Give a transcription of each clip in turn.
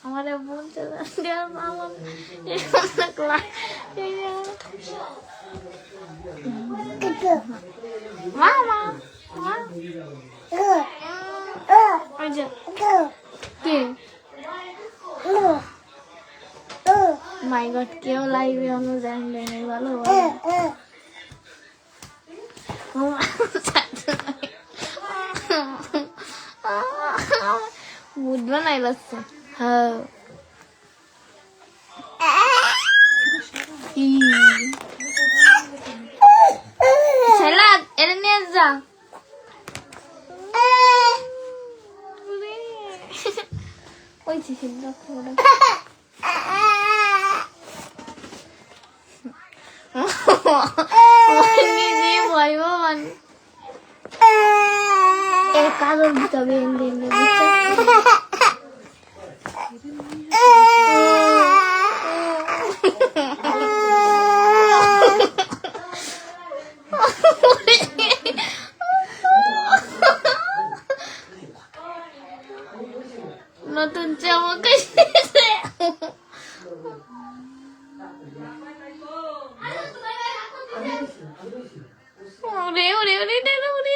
আমার বলতে আমার এরকম লাগলা মামা মা ওই যে কি মাই গড কেউ লাইভে অনুযায়ী নেই ভালো বুঝবে না লাগছে হ্যাঁ। যা। ওই যে সিদ্ধ করে নিজে ভয় পাবান এ কাগজ দিতে হবে ওরে ওরে ওরে ওরে ওরে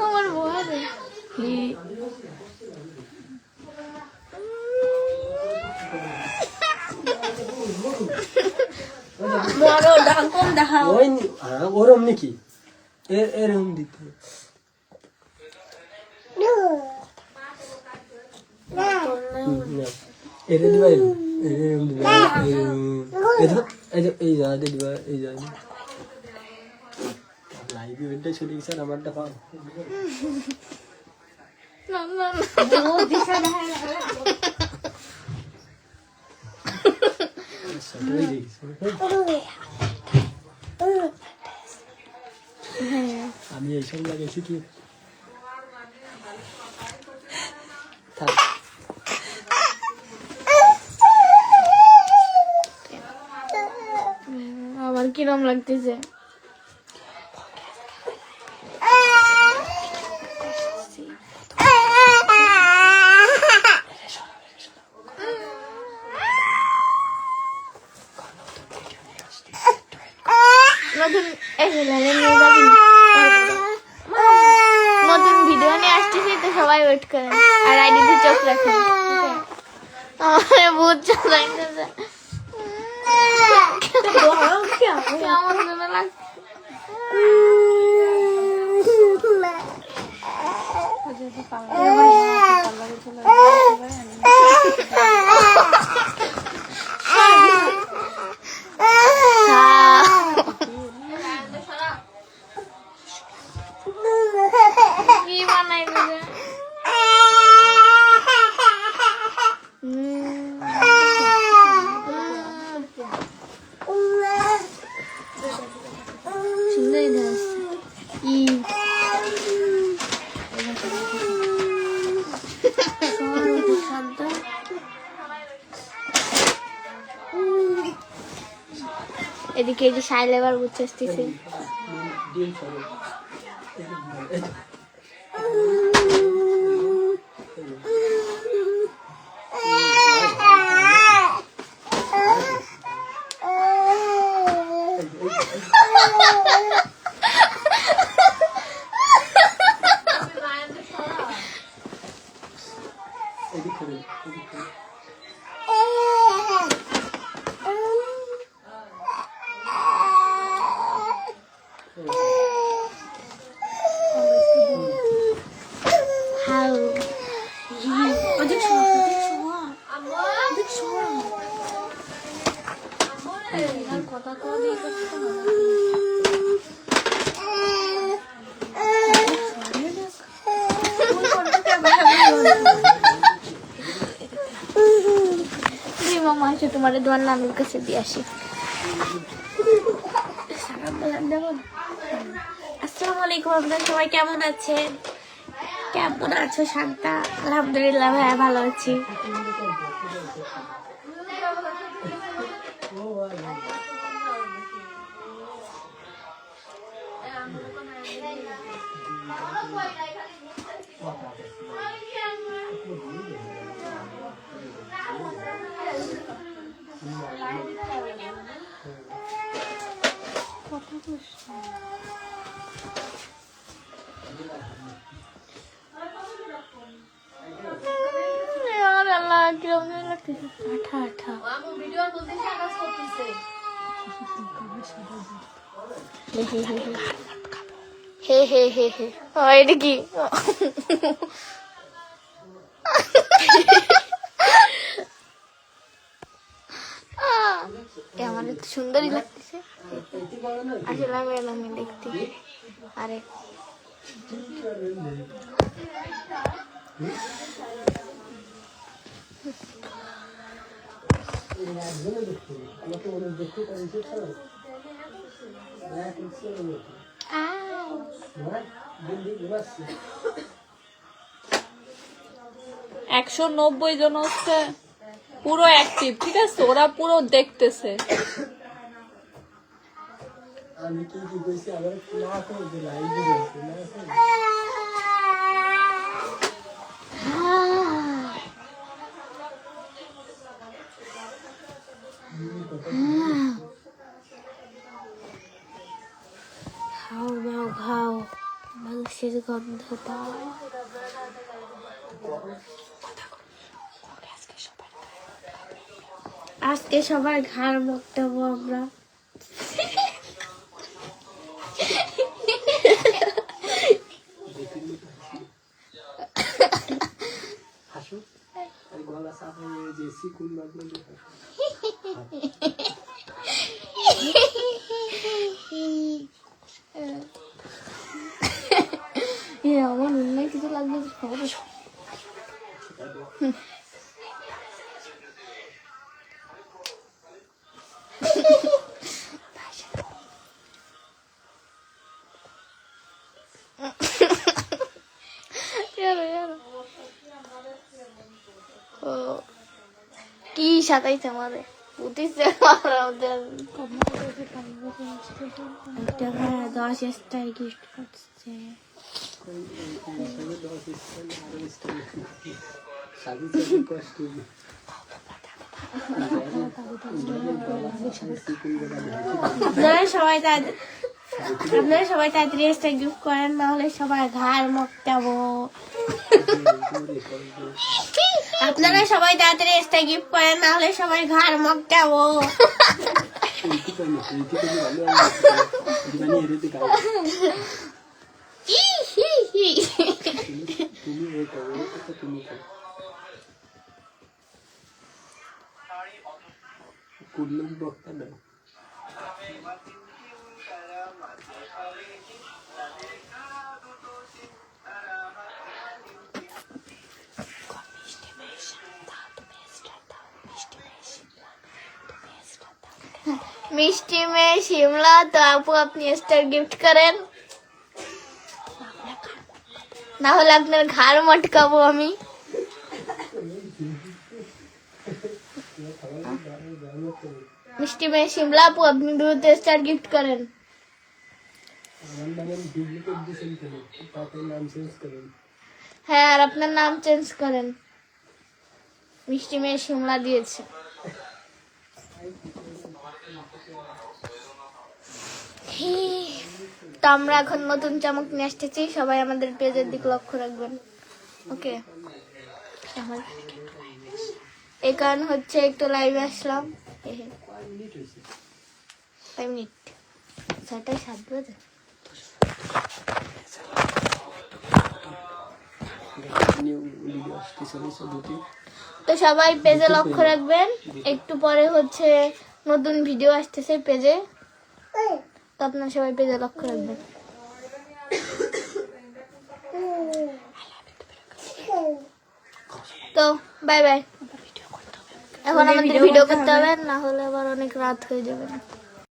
আমার বহারে নি- ওরম নাকি এরম দিতে হবে। এটা দিবা এরম দিবা এরম এই এই যে দিবা এই যা লাইভ ইভেন্টে চলে গেছে আমারটা পাও না না না হয়ে গেছে হ্যাঁ আমি এইসব লাগাইছি কি? থাক আমার কিরম লাগতেছে? নতুন ভিডিও নিয়ে আসতেছি তো সবাই ওয়েট করে আর আইডিতে চোখ রাখেন। আমার বহুত চোখ লাগতেছে কেমন যেন লাগছে কি বানাই দিবে সুন্দর গাছ ই শব্দ এদিকে সাইলেবার বুঝতে আসতেছে তোমার কাছে দিয়ে আসি। আসসালামু আলাইকুম সবাই কেমন আছেন? কেমন আছো আলহামদুলিল্লাহ, ভাইয়া, ভালো আছি। হে হে হে হে। এটা কি? আমার এত সুন্দরই লাগতেছে। আসলে আমি এলাম দেখতে। আরে। আউ। একশো নব্বই জন হচ্ছে পুরো অ্যাক্টিভ ঠিক আছে? ওরা পুরো দেখতেছে। খাও নাও খাও মাংসের গন্ধ পাও। আজকে সবার ঘাড় মুক্তাবো আমরা। হাসু। গলা হয়ে সাতাইছে উঠিছে ওদের দশ স্টার গিফট করছে। সবাই তাদের আপনারা সবাই তাড়াতাড়ি গিফট করেন না হলে সবাই ঘাড় মকটাবো আপনারা সবাই তাড়াতাড়ি স্টার গিফট করেন না হলে সবাই এইটুকানি এইটুকানি ভালো মিষ্টি মেয়ে শিমলা, তো আপু, আপনি স্টার গিফট করেন। না হলে আপনার ঘাড় মটকাবো আমি। মিষ্টি মেয়ে শিমলা, আপু, আপনি দ্রুত স্টার গিফট করেন। হ্যাঁ আর আপনার নাম চেঞ্জ করেন। মিষ্টি মেয়ে শিমলা দিয়েছে। তো আমরা এখন নতুন চামক নিয়ে আসতেছি। সবাই আমাদের পেজের দিকে লক্ষ্য রাখবেন। ওকে। এই কারণ হচ্ছে একটু লাইভে আসলাম। সাত বাজে। তো সবাই পেজে লক্ষ্য রাখবেন। একটু পরে হচ্ছে নতুন ভিডিও আসতেছে পেজে। তো আপনারা সবাই পেজে লক্ষ্য রাখবেন। তো বাই বাই এখন আমাদের ভিডিও করতে হবে না হলে আবার অনেক রাত হয়ে যাবে।